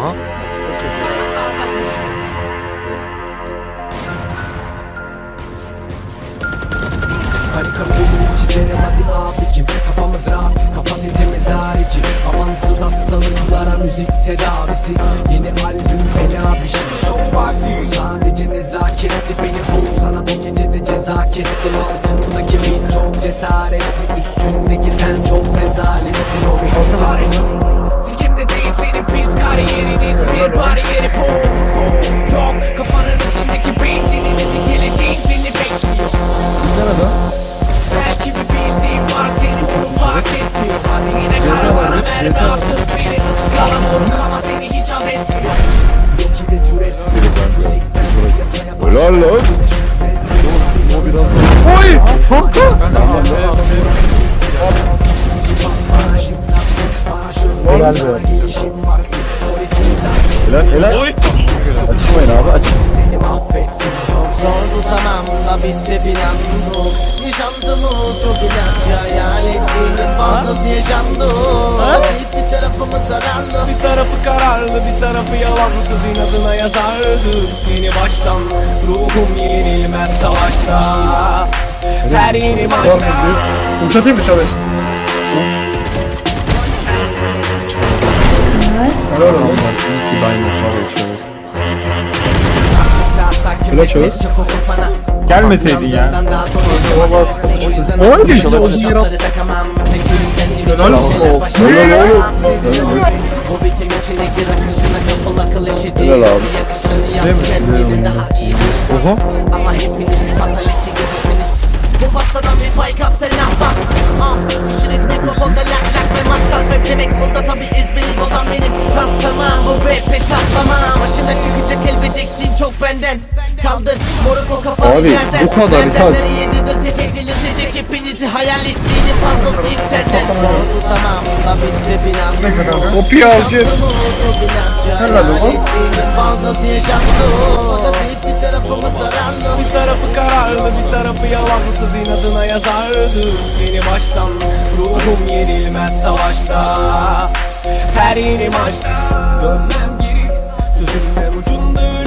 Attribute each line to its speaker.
Speaker 1: Aha.
Speaker 2: Karikatürünü çizerim hadi abicim. Kafamız rahat kapasitemiz harici. Amansız hastalıklara müzik tedavisi. Yeni albüm fena bir şey vakti bu sadece nezaketli Beni bul sana bu gecede ceza kestim. Altındaki beat çok cesaretli Üstündeki sen çok rezaletsin Belki bir bildiğim var seni onu fark etmiyor Hadi yine karavana mermi atıp beni ıskala moruk ama seni hiç haz etmiyor Yok ki de türetmiyor
Speaker 3: Helal lan.
Speaker 4: Oy! Kanka! Helal be.
Speaker 3: Helal helal. Açmayın abi aç.
Speaker 2: seni mahvettim
Speaker 5: Tamam da bizse plandık Yaşantımız çok ilaç hayal ettiğinin fazlası yaşandı Deyip bir tarafımız zararlı.
Speaker 2: Bir tarafı kararlı bir tarafı yalansız. İnadına yazardı Yeni baştan. Ruhum yenilmez savaşta. Her yeni maçta
Speaker 4: Uçatayım mı çalış? Helal olsun.
Speaker 5: Kilo
Speaker 4: çöz.
Speaker 5: Gelmeseydin ya
Speaker 4: Oy! İşte o yer at. Helal olsun.
Speaker 3: Helal oğlum.
Speaker 5: Bu bitim içindeki rakışına kapalı akıl işi değil
Speaker 3: Helal abi.
Speaker 5: Yakışını yap kendini daha iyi
Speaker 4: Oha.
Speaker 5: Ama hepiniz fatality gibisiniz Bu pastadan bir pay kap sen ne Kaldır moruk o kafanı
Speaker 3: Abi,
Speaker 5: yerden
Speaker 3: bu kadar,
Speaker 5: Nereden
Speaker 3: kalk.
Speaker 5: nereye delirtecek delirtecek Hepinizi hayal ettiğinin fazlasıyım senden Sordu tamam da bizse binan
Speaker 4: Kopya alacağız.
Speaker 5: Helal olsun. Fazlası yaşandı. Fakat hep bir tarafımız zararlı.
Speaker 2: Bir tarafı kararlı bir tarafı yalansız inadına yazardı Yeni baştan ruhum yenilmez savaşta Her yeni maçta dönmem geri Sözümden ucunda